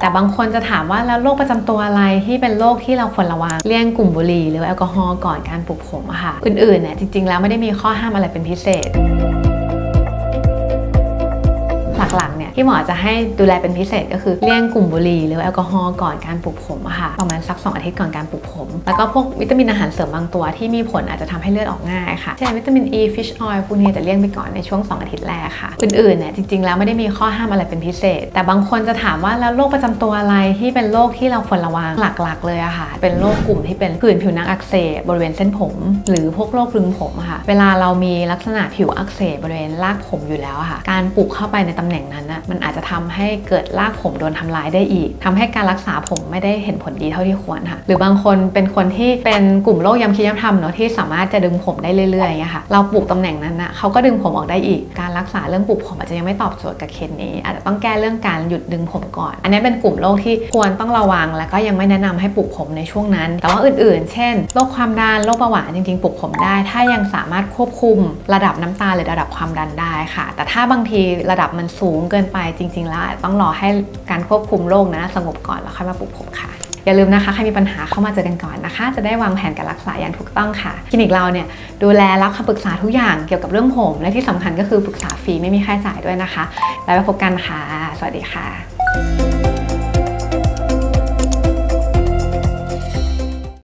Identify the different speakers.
Speaker 1: แต่บางคนจะถามว่าแล้วโรคประจำตัวอะไรที่เป็นโรคที่เราควรระวังเลี่ยงกลุ่มบุหรี่หรือแอลกอฮอล์ก่อนการปลูกผมอะค่ะ อื่นๆเนี่ยจริงๆแล้วไม่ได้มีข้อห้ามอะไรเป็นพิเศษ หลักๆเนี่ยที่หมอจะให้ดูแลเป็นพิเศษก็คือเลี่ยงกลุ่มบุหรี่หรือแอลกอฮอล์ก่อนการปลูกผมอะค่ะประมาณสัก 2 อาทิตย์ก่อนการปลูกผม แล้วก็พวกวิตามินอาหารเสริมบางตัวที่มีผลอาจจะทำให้เลือดออกง่ายค่ะเช่นวิตามิน E fish oil พวกนี้จะเลี่ยงไปก่อนในช่วง 2 อาทิตย์แรกค่ะ อื่นๆเนี่ยจริงๆแล้วไม่ได้มีข้อห้ามอะไรเป็นพิเศษ แต่บางคนจะถามว่าแล้วโรคประจำตัวอะไรที่เป็นโรคที่เราควรระวังหลักๆ เลยอะค่ะ เป็นโรคกลุ่มที่เป็นผื่นผิวหนังอักเสบบริเวณเส้นผม หรือพวกโรครึงผมอะค่ะ เวลาเรามีลักษณะผิวอักเสบบริเวณรากผมอยู่แล้วค่ะ การปลูกเข้าไปในตำแหน่งนั้นอะมันอาจจะทำให้เกิดรากผมโดนทำลายได้อีกทำให้การรักษาผมไม่ได้เห็นผลดีเท่าที่ควรค่ะ หรือบางคนเป็นคนที่เป็นกลุ่มโรคย้ำคิดย้ำทำเนาะที่สามารถจะดึงผมได้เรื่อยๆอย่างเงี้ยค่ะ เราปลูกตำแหน่งนั้นนะเขาก็ดึงผมออกได้อีก การรักษาเรื่องปลูกผมอาจจะยังไม่ตอบโจทย์กับเคสนี้ อาจจะต้องแก้เรื่องการหยุดดึงผมก่อน อันนี้เป็นกลุ่มโรคที่ควรต้องระวัง แล้วก็ยังไม่แนะนำให้ปลูกผมในช่วงนั้น แต่ว่าอื่นๆ เช่น โรคความดัน โรคเบาหวานจริงๆ ปลูกผมได้ ถ้ายังสามารถควบคุมระดับน้ำตาลหรือระดับความดันได้ค่ะ แต่ถ้าบางทีระดับมันสูงูงเกินไปจริง ๆ แล้วต้องรอให้การควบคุมโรคนะสงบก่อนแล้วค่อยมาปลูกผมค่ะอย่าลืมนะคะใครมีปัญหาเข้ามาเจอกันก่อนนะคะ จะได้วางแผนการรักษาอย่างถูกต้องค่ะคลินิกเราเนี่ยดูแลรับคำปรึกษาทุกอย่างเกี่ยวกับเรื่องผม และที่สำคัญก็คือปรึกษาฟรีไม่มีค่าใช้จ่ายด้วยนะคะ แล้วไปพบกันค่ะ สวัสดีค่ะ